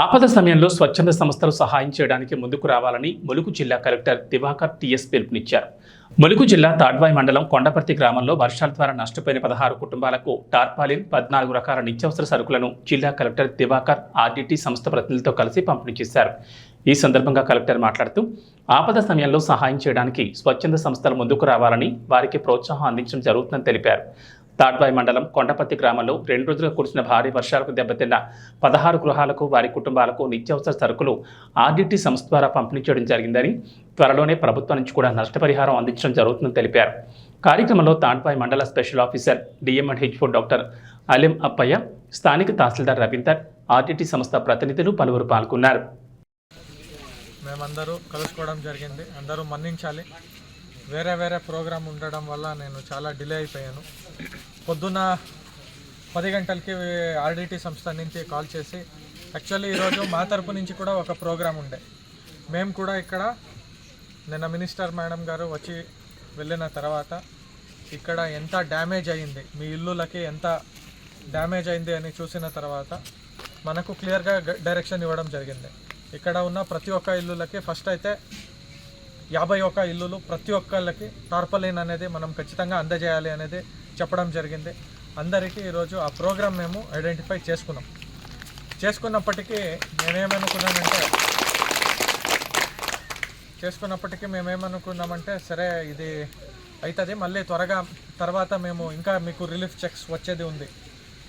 ఆపద సమయంలో స్వచ్ఛంద సంస్థలు సహాయం చేయడానికి ముందుకు రావాలని ములుగు జిల్లా కలెక్టర్ దివాకర్ టీఎస్ పిలుపునిచ్చారు. ములుగు జిల్లా తాడ్వాయి మండలం కొండపర్తి గ్రామంలో వర్షాల ద్వారా నష్టపోయిన పదహారు కుటుంబాలకు టార్పాలిన్ పద్నాలుగు రకాల నిత్యావసర సరుకులను జిల్లా కలెక్టర్ దివాకర్ ఆర్డిటి సంస్థ ప్రతినిధులతో కలిసి పంపిణీ చేశారు. ఈ సందర్భంగా కలెక్టర్ మాట్లాడుతూ ఆపద సమయంలో సహాయం చేయడానికి స్వచ్ఛంద సంస్థలు ముందుకు రావాలని వారికి ప్రోత్సాహం అందించడం జరుగుతుందని తెలిపారు. తాడ్వాయి మండలం కొండపత్తి గ్రామంలో రెండు రోజులుగా కురిసిన భారీ వర్షాలకు దెబ్బతిన్న పదహారు గృహాలకు వారి కుటుంబాలకు నిత్యావసర సరుకులు ఆర్డిటి సంస్థ ద్వారా పంపిణీ చేయడం జరిగిందని త్వరలోనే ప్రభుత్వం నుంచి కూడా నష్టపరిహారం అందించడం జరుగుతుందని తెలిపారు. కార్యక్రమంలో Tadvai mandal special officer DMHO doctor Alim Appaiah స్థానిక తహసీల్దార్ రవీందర్ ఆర్డిటి సంస్థ ప్రతినిధులు పలువురు పాల్గొన్నారు. మేమందరూ కలుసుకోవడం జరిగింది. అందరూ మన్నించాలి. వేరే వేరే ప్రోగ్రాం ఉండడం వల్ల నేను చాలా డిలే అయిపోయాను. పొద్దున్న పది గంటలకి ఆర్డిటి సంస్థ నుంచి కాల్ చేసి యాక్చువల్లీ ఈరోజు మా తరపు నుంచి కూడా ఒక ప్రోగ్రాం ఉండే. మేము కూడా ఇక్కడ నిన్న మినిస్టర్ మేడం గారు వచ్చి వెళ్ళిన తర్వాత ఇక్కడ ఎంత డ్యామేజ్ అయింది మీ ఇల్లులకి ఎంత డ్యామేజ్ అయింది అని చూసిన తర్వాత మనకు క్లియర్గా డైరెక్షన్ ఇవ్వడం జరిగింది. ఇక్కడ ఉన్న ప్రతి ఒక్క ఇల్లులకి ఫస్ట్ అయితే యాభై ఒక్క ఇల్లులు ప్రతి ఒక్కళ్ళకి టార్పలిన్ అనేది మనం ఖచ్చితంగా అందజేయాలి అనేది చెప్పడం జరిగింది. అందరికీ ఈరోజు ఆ ప్రోగ్రామ్ మేము ఐడెంటిఫై చేసుకున్నాం. చేసుకున్నప్పటికీ మేమేమనుకున్నామంటే చేసుకున్నప్పటికీ మేమేమనుకున్నామంటే సరే ఇది అవుతుంది మళ్ళీ త్వరగా తర్వాత మేము ఇంకా మీకు రిలీఫ్ చెక్స్ వచ్చేది ఉంది.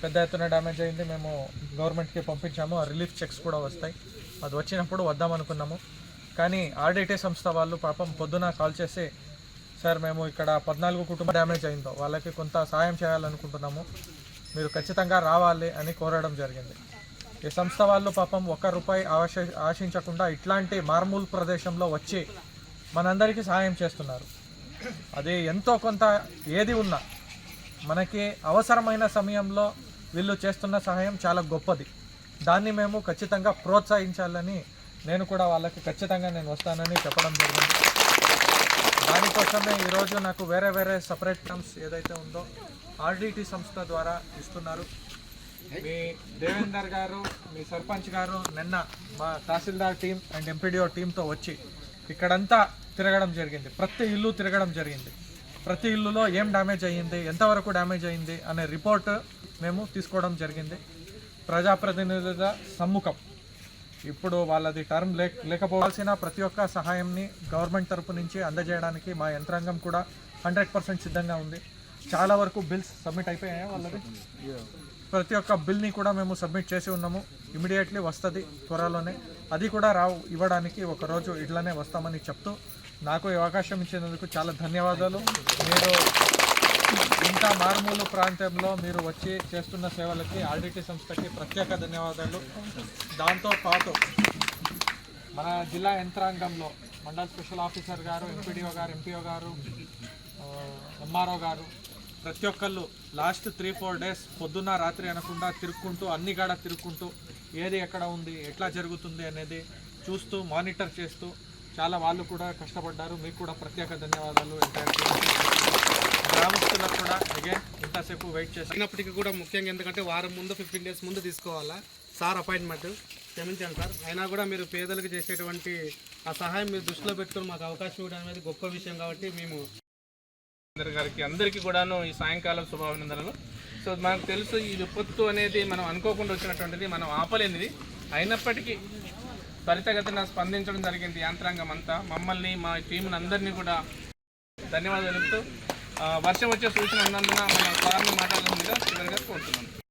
పెద్ద ఎత్తున డ్యామేజ్ అయింది మేము గవర్నమెంట్కి పంపించాము ఆ రిలీఫ్ చెక్స్ కూడా వస్తాయి. అది వచ్చినప్పుడు వద్దాం అనుకున్నాము కానీ ఆర్డిటీ సంస్థ వాళ్ళు పాపం పొద్దున కాల్ చేసి సార్ మేము ఇక్కడ పద్నాలుగు కుటుంబ డ్యామేజ్ అయిందో వాళ్ళకి కొంత సాయం చేయాలనుకుంటున్నాము. మీరు ఖచ్చితంగా రావాలి అని కోరడం జరిగింది. ఈ సంస్థ వాళ్ళు పాపం ఒక్క రూపాయి ఆశ ఆశించకుండా ఇట్లాంటి మార్మూల్ ప్రదేశంలో వచ్చి మనందరికీ సహాయం చేస్తున్నారు. అది ఎంతో కొంత ఏది ఉన్నా మనకి అవసరమైన సమయంలో వీళ్ళు చేస్తున్న సహాయం చాలా గొప్పది. దాన్ని మేము ఖచ్చితంగా ప్రోత్సహించాలని నేను కూడా వాళ్ళకి ఖచ్చితంగా నేను వస్తానని చెప్పడం జరిగింది. దానికోసమే ఈరోజు నాకు వేరే వేరే సపరేట్ టర్మ్స్ ఏదైతే ఉందో ఆర్డిటి సంస్థ ద్వారా ఇస్తున్నారు. మీ దేవేందర్ గారు మీ సర్పంచ్ గారు నిన్న మా తహసీల్దార్ టీం అండ్ ఎంపీడీఓ టీంతో వచ్చి ఇక్కడంతా తిరగడం జరిగింది. ప్రతి ఇల్లు తిరగడం జరిగింది. ప్రతి ఇల్లులో ఏం డ్యామేజ్ అయ్యింది ఎంతవరకు డ్యామేజ్ అయ్యింది అనే రిపోర్ట్ మేము తీసుకోవడం జరిగింది. ప్రజాప్రతినిధుల సమ్ముఖం. ఇప్పుడు వాళ్ళది టర్మ్ లేక లేకపోవాల్సిన ప్రతి ఒక్క సహాయంని గవర్నమెంట్ తరపు నుంచి అందజేయడానికి మా యంత్రాంగం కూడా హండ్రెడ్ పర్సెంట్ సిద్ధంగా ఉంది. చాలా వరకు బిల్స్ సబ్మిట్ అయిపోయాయా వాళ్ళది? ప్రతి ఒక్క బిల్ని కూడా మేము సబ్మిట్ చేసి ఉన్నాము. ఇమీడియట్లీ వస్తుంది త్వరలోనే. అది కూడా రావు ఇవ్వడానికి ఒకరోజు ఇట్లానే వస్తామని చెప్తూ నాకు ఈ అవకాశం ఇచ్చినందుకు చాలా ధన్యవాదాలు. మీరు ఇంత మారుమూలు ప్రాంతంలో మీరు వచ్చి చేస్తున్న సేవలకి ఆర్డిటి సంస్థకి ప్రత్యేక ధన్యవాదాలు. దాంతోపాటు మన జిల్లా యంత్రాంగంలో మండల్ స్పెషల్ ఆఫీసర్ గారు ఎంపీడీఓ గారు ఎంపీఓ గారు ఎంఆర్ఓ గారు ప్రతి ఒక్కళ్ళు లాస్ట్ త్రీ ఫోర్ డేస్ పొద్దున్న రాత్రి అనకుండా తిరుక్కుంటూ అన్ని కాడ తిరుక్కుంటూ ఏది ఎక్కడ ఉంది ఎట్లా జరుగుతుంది అనేది చూస్తూ మానిటర్ చేస్తూ చాలా వాళ్ళు కూడా కష్టపడ్డారు. మీకు కూడా ప్రత్యేక ధన్యవాదాలు. గ్రామస్తులకు కూడా అగైన్ ఇంతసేపు వెయిట్ చేసినప్పటికీ కూడా ముఖ్యంగా ఎందుకంటే వారం ముందు ఫిఫ్టీన్ డేస్ ముందు తీసుకోవాలా? సార్ అపాయింట్మెంట్ క్షమించాను సార్. అయినా కూడా మీరు పేదలకు చేసేటువంటి ఆ సహాయం మీరు దృష్టిలో పెట్టుకొని మాకు అవకాశం ఇవ్వడం అనేది గొప్ప విషయం కాబట్టి మేము అందరి గారికి అందరికీ కూడాను ఈ సాయంకాలం శుభాభినందనలు. సో మనకు తెలుసు ఈ విపత్తు అనేది మనం అనుకోకుండా వచ్చినటువంటిది మనం ఆపలేనిది. అయినప్పటికీ త్వరితగతిన స్పందించడం జరిగింది యంత్రాంగం అంతా మమ్మల్ని మా టీంని అందరినీ కూడా ధన్యవాదాలు చెప్తూ వర్షం వచ్చే సూచన ఉన్నందున మన సార్ని మాట్లాడాల్సిందిగా చివరిగా కోరుతున్నాను